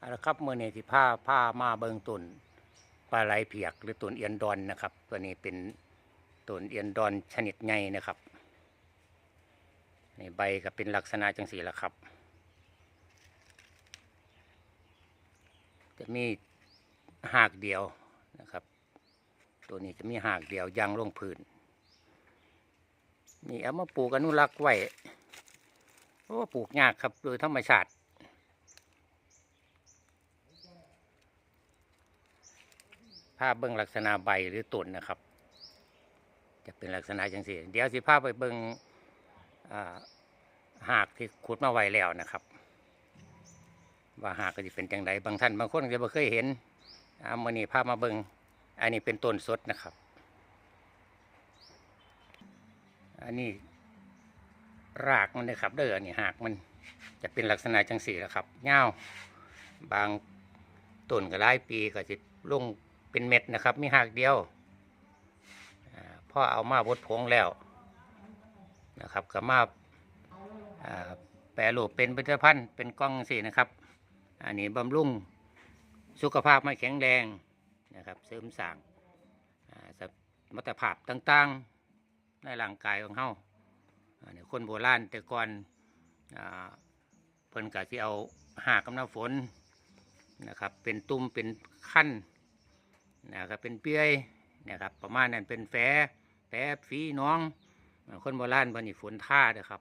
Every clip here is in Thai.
เอาละครับเมื่อนี้ที่ผ้าผ้ามาเบิงตุนปลาไหลเผียกหรือตุนเอียนดอนนะครับ ตัวนี้เป็นตุนเอียนดอนชนิดใหญ่นะครับนี่ใบก็เป็นลักษณะจังสีละครับ จะมีหากเดียวนะครับ ตัวนี้จะมีหากเดียวยังลงพื้นนี่เอามาปลูกอนุรักษ์ไว้เพราะว่าปลูกยากครับโดยธรรมชาติ ภาพเบิ้องลักษณะใบหรือต้นนะครับ จะเป็นลักษณะจังสีเดี๋ยวสิภาพไปเบิ้อ่าหากที่ขุดมาไว้แล้วนะครับ ว่าหากก็จะเป็นจังไดบางท่านบางคนจะบ่เคยเห็นอามื่อนี้ภาพมาเบิ้งอันนี้เป็นต้นสดนะครับ อันนี้รากมันนะครับ เด้ออันนี้หากมันจะเป็นลักษณะจังสี่แหละครับเงาบางต้นก็หลายปีก็จะลง เป็นเม็ดนะครับ มีหากเดียวอาพอเอามาบดผงแล้วนะครับก็มาแปรรูปเป็นผลิตภัณฑ์เป็นกล้องสินะครับ อันนี้บำรุงสุขภาพไม่แข็งแรงนะครับเสริมสร้างสมรรถภาพต่างๆ ในร่างกายของเฮาอันนี้คนโบราณแต่ก่อนเพิ่นก็สิเอาหากกำน้ำฝนนะครับเป็นตุ่มเป็นขั้น นะครับเป็นเปียนะครับประมาณนั้นเป็นแฝแผลฝีน้อง คนโบราณบันนี้ฝนท่าเด้อครับ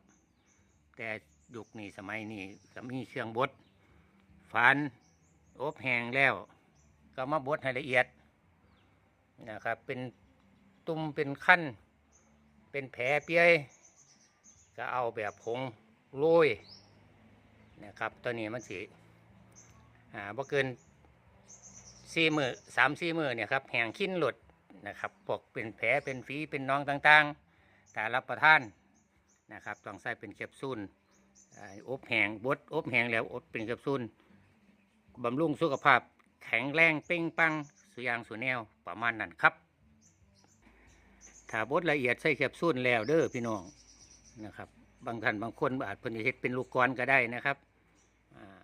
แต่ยุคนี้สมัยนี้ก็มีเครื่องบดฟันอบแห้งแล้ว ก็มาบดให้ละเอียดนะครับเป็นตุ่มเป็นขั้น เป็นแผลเปียก็เอาแบบผงโรยนะครับ ตัวนี้มันสิอ่าบ่เกิน สี่มือสามสี่มือเนี่ยครับแห้งขี้นหลุดนะครับพวกเป็นแผลเป็นฝีเป็นน้องต่างๆ แต่รับประทานนะครับต้องใส่เป็นแคปซูลอบแห้งบดอบแห้งแล้วอบเป็นแคปซูลบำรุงสุขภาพแข็งแรงเป้งปังสุยางสุแนวประมาณนั้นครับถ้าบดละเอียดใส่แคปซูลแล้วเด้อพี่น้องนะครับ บางท่านบางคนอาจเพิ่นจะเฮ็ดเป็นลูกกรก็ได้นะครับอ่า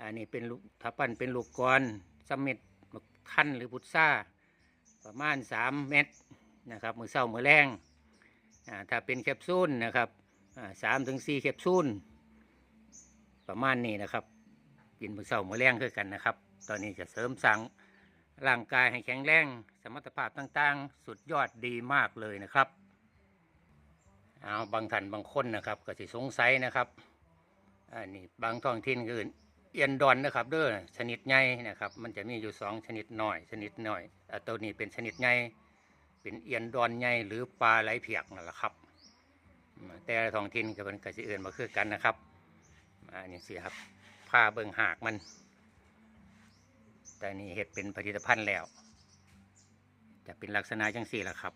อันนี้เป็นลูกถ้าปั้นเป็นลูกกร สเม็ดบักคั้นหรือพุทราประมาณสามเม็ดนะครับมือเศร้ามือแรงถ้าเป็นแคปซูลนะครับสามถึงสี่แคปซูลประมาณนี้นะครับ กินมือเศร้ามือแรงคือกันนะครับ ตอนนี้จะเสริมสร้างร่างกายให้แข็งแรงสมรรถภาพต่างๆ สุดยอดดีมากเลยนะครับเอาบางท่านบางคนนะครับ ก็สิสงสัยนะครับอันนี้บางท้องถิ่นคือ เอียนดอนนะครับเด้อชนิดใหญ่นะครับ มันจะมีอยู่สองชนิดหน้อย ชนิดหน้อยอตัวนี้เป็นชนิดใหญ่เป็นเอียนดอนใหญ่หรือปลาไหลเผียกนั่นแหละครับ แต่ท้องถิ่นก็เป็นกสิเอื่นมาคือกันนะครับอันนี้สิครับผ้าเบิ่งหากมัน แต่นี่เห็ดเป็นผลิตภัณฑ์แล้ว จะเป็นลักษณะจังสี่แหละครับ